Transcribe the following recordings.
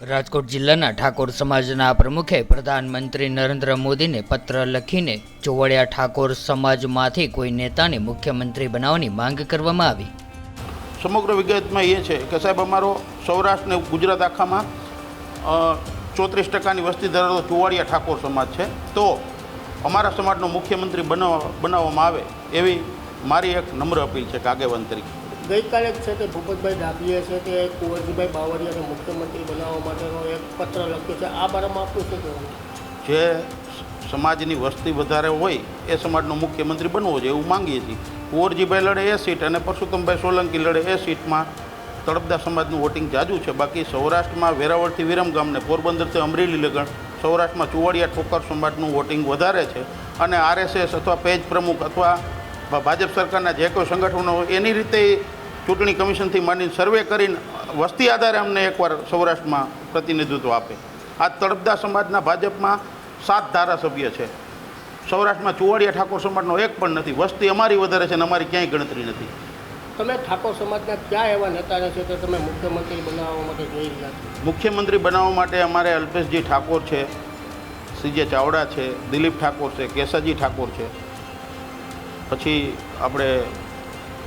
રાજકોટ જિલ્લાના ઠાકોર સમાજના પ્રમુખે પ્રધાનમંત્રી નરેન્દ્ર મોદીને પત્ર લખીને ચોવડિયા ઠાકોર સમાજમાંથી કોઈ નેતાને મુખ્યમંત્રી બનાવવાની માંગ કરવામાં આવી. સમગ્ર વિગતમાં એ છે કે સાહેબ, અમારો સૌરાષ્ટ્ર ગુજરાત આખામાં ચોત્રીસ ટકાની વસ્તી ધરાવતો ચુવાડિયા ઠાકોર સમાજ છે. તો અમારા સમાજનો મુખ્યમંત્રી બનાવવા બનાવવામાં આવે એવી મારી એક નમ્ર અપીલ છે કે તરીકે. ગઈકાલે છે તે ભૂપતભાઈ ડાભીએ છે તે કુંવરજીભાઈ બાવળિયાને મુખ્યમંત્રી બનાવવા માટેનો એક પત્ર લખ્યો છે. આ બારામાં આપનું શું કહેવું? જે સમાજની વસ્તી વધારે હોય એ સમાજનો મુખ્યમંત્રી બનવો જોઈએ એવું માંગીએ છીએ. કુંવરજીભાઈ લડે એ સીટ અને પરસોત્તમભાઈ સોલંકી લડે એ સીટમાં તળપદા સમાજનું વોટિંગ જાજુ છે. બાકી સૌરાષ્ટ્રમાં વેરાવળથી વિરમગામ ને પોરબંદરથી અમરેલી લગણ સૌરાષ્ટ્રમાં ચુવાડિયા ઠોકર સમાજનું વોટિંગ વધારે છે અને આરએસએસ અથવા પેજ પ્રમુખ અથવા ભાજપ સરકારના જે કોઈ સંગઠનો હોય એની રીતે ચૂંટણી કમિશનથી માંડીને સર્વે કરીને વસ્તી આધારે અમને એકવાર સૌરાષ્ટ્રમાં પ્રતિનિધિત્વ આપે. આ તળપદા સમાજના ભાજપમાં સાત ધારાસભ્ય છે. સૌરાષ્ટ્રમાં ચુવાડિયા ઠાકોર સમાજનો એક પણ નથી. વસ્તી અમારી વધારે છે અને અમારી ક્યાંય ગણતરી નથી. તમે ઠાકોર સમાજના ક્યાં એવા નેતા છે કે તમે મુખ્યમંત્રી બનાવવા માટે જોઈ રહ્યા છો? મુખ્યમંત્રી બનાવવા માટે અમારે અલ્પેશજી ઠાકોર છે સીજે ચાવડા છે દિલીપ ઠાકોર છે કેસાજી ઠાકોર છે. પછી આપણે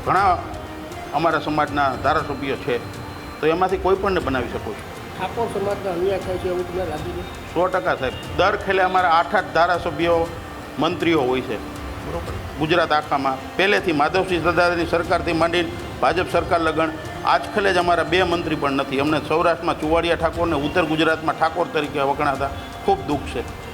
ઘણા અમારા સમાજના ધારાસભ્યો છે. તો એમાંથી કોઈ પણને બનાવી શકો છો. ઠાકોર સમાજના અન્યાય થાય છે એવું તમને લાગી છે? સો ટકા સાહેબ. દર ખેલે અમારા આઠ આઠ ધારાસભ્યો મંત્રીઓ હોય છે. બરોબર. ગુજરાત આખામાં. પહેલેથી માધવસિંહ સરદારની સરકારથી માંડીને ભાજપ સરકાર લગણ આજખેલે જ અમારા બે મંત્રી પણ નથી. અમને સૌરાષ્ટ્રમાં ચુવાડિયા ઠાકોર ને ઉત્તર ગુજરાતમાં ઠાકોર તરીકે વખણાતા ખૂબ દુઃખ છે.